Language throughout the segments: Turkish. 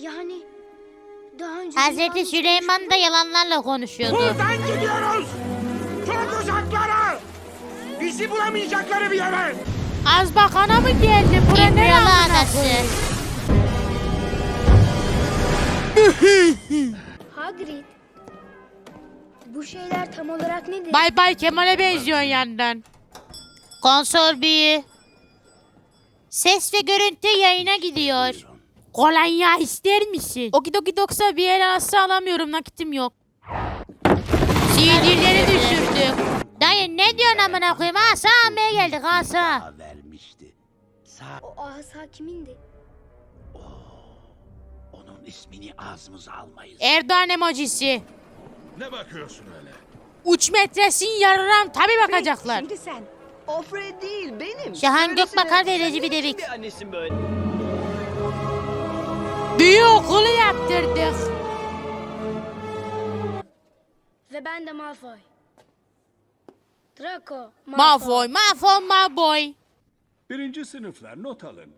Yani daha önce Hazreti Süleyman da yalanlarla konuşuyordu. Buradan gidiyoruz. Çok uzaklara. Bizi bulamayacakları bir yere. Az bakana mı geldi? Bura ne İmralı anası. Hagrid. Bu şeyler tam olarak nedir? Bay bay Kemal'e benziyorsun yandan. Konsol büyü. Ses ve görüntü yayına gidiyor. Kolonya ister misin? Okidoki doksa bir el alsa alamıyorum nakitim yok. CD'leri düşürdüm. Dayı ne diyorsun amına koyayım? Asa almaya geldik asa. vermişti. Sağ O asa kimindi? onun ismini ağzımıza almayız. Erdoğan emojisi. Ne bakıyorsun öyle? Uç metresin yarıram tabi bakacaklar. Şimdi sen. O Fred değil benim. Şahan Gökbakar ve Recep ne İvedik. annesin böyle? Okulu yaptırdık. Ve ben de Malfoy. Draco Malfoy, Malfoy, Malboy. Birinci sınıflar not alın.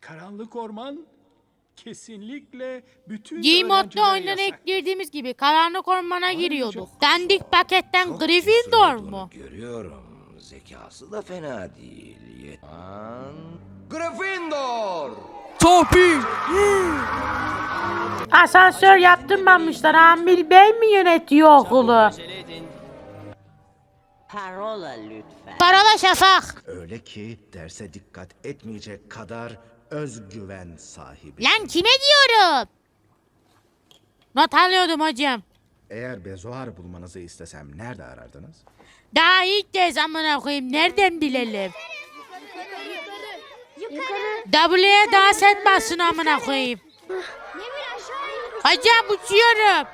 Karanlık orman kesinlikle bütün G modda öğrencilere oyunlara yasak. eklediğimiz gibi karanlık ormana giriyorduk. Dandik paketten Gryffindor mu? Görüyorum. Zekası da fena değil. Yetan... Gryffindor! Asansör yaptırmamışlar. Amil Bey mi yönetiyor okulu? Parola lütfen. Parola şafak. Öyle ki derse dikkat etmeyecek kadar özgüven sahibi. Lan kime diyorum? Not alıyordum hocam. Eğer bezoar bulmanızı istesem nerede arardınız? Daha ilk kez amına koyayım. Nereden bilelim? Yukarı. W'ye daha set basın amına koyayım. Nevir aşağı. Hocam uçuyorum.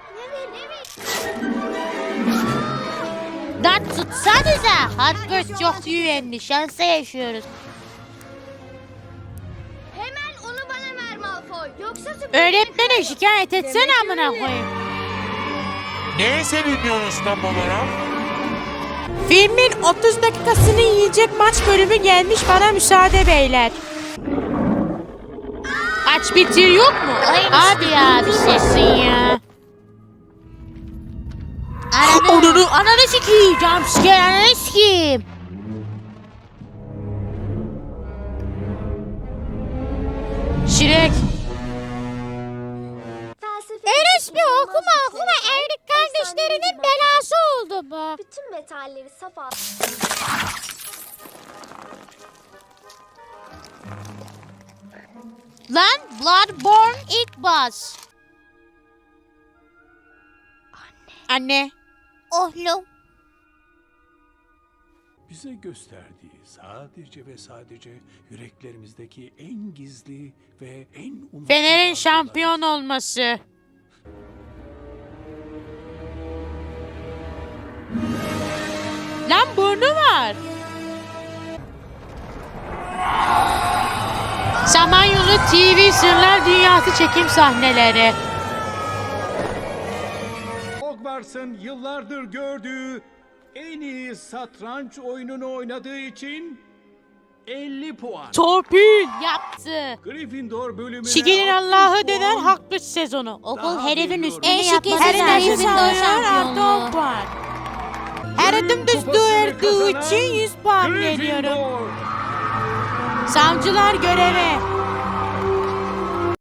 Lan tutsanıza. Hogwarts çok güvenli. Şansa yaşıyoruz. Hemen onu bana ver Malfoy. Yoksa Öğretmene şikayet etsene amına koyayım. Neye seviniyorsunuz tam olarak? Filmin 30 dakikasını yiyecek maç bölümü gelmiş bana müsaade beyler. Aç bitir yok mu? Abi ya bir sesin ya. Ananı, Onunu ananı sikeyim. jumpscare ananı sikeyim. Şirek. Erişme okuma okuma evlilik kardeşlerinin. Bütün metalleri safa. Lan Bloodborne ilk boss. Anne. Oğlum. Bize gösterdiği sadece ve sadece yüreklerimizdeki en gizli ve en umutsuz Fener'in şampiyon olması. Lan burnu var. Samanyolu TV Sırlar Dünyası çekim sahneleri. Hogwarts'ın yıllardır gördüğü en iyi satranç oyununu oynadığı için 50 puan. Torpil yaptı. Gryffindor bölümüne Şigenin 60 Allah'ı puan. haklı sezonu. Okul Daha herifin üstüne Eşik yapması her nefes lazım. alıyor artı 10 puan. Her durduğu kazanan için 100 puan veriyorum. Savcılar göreve.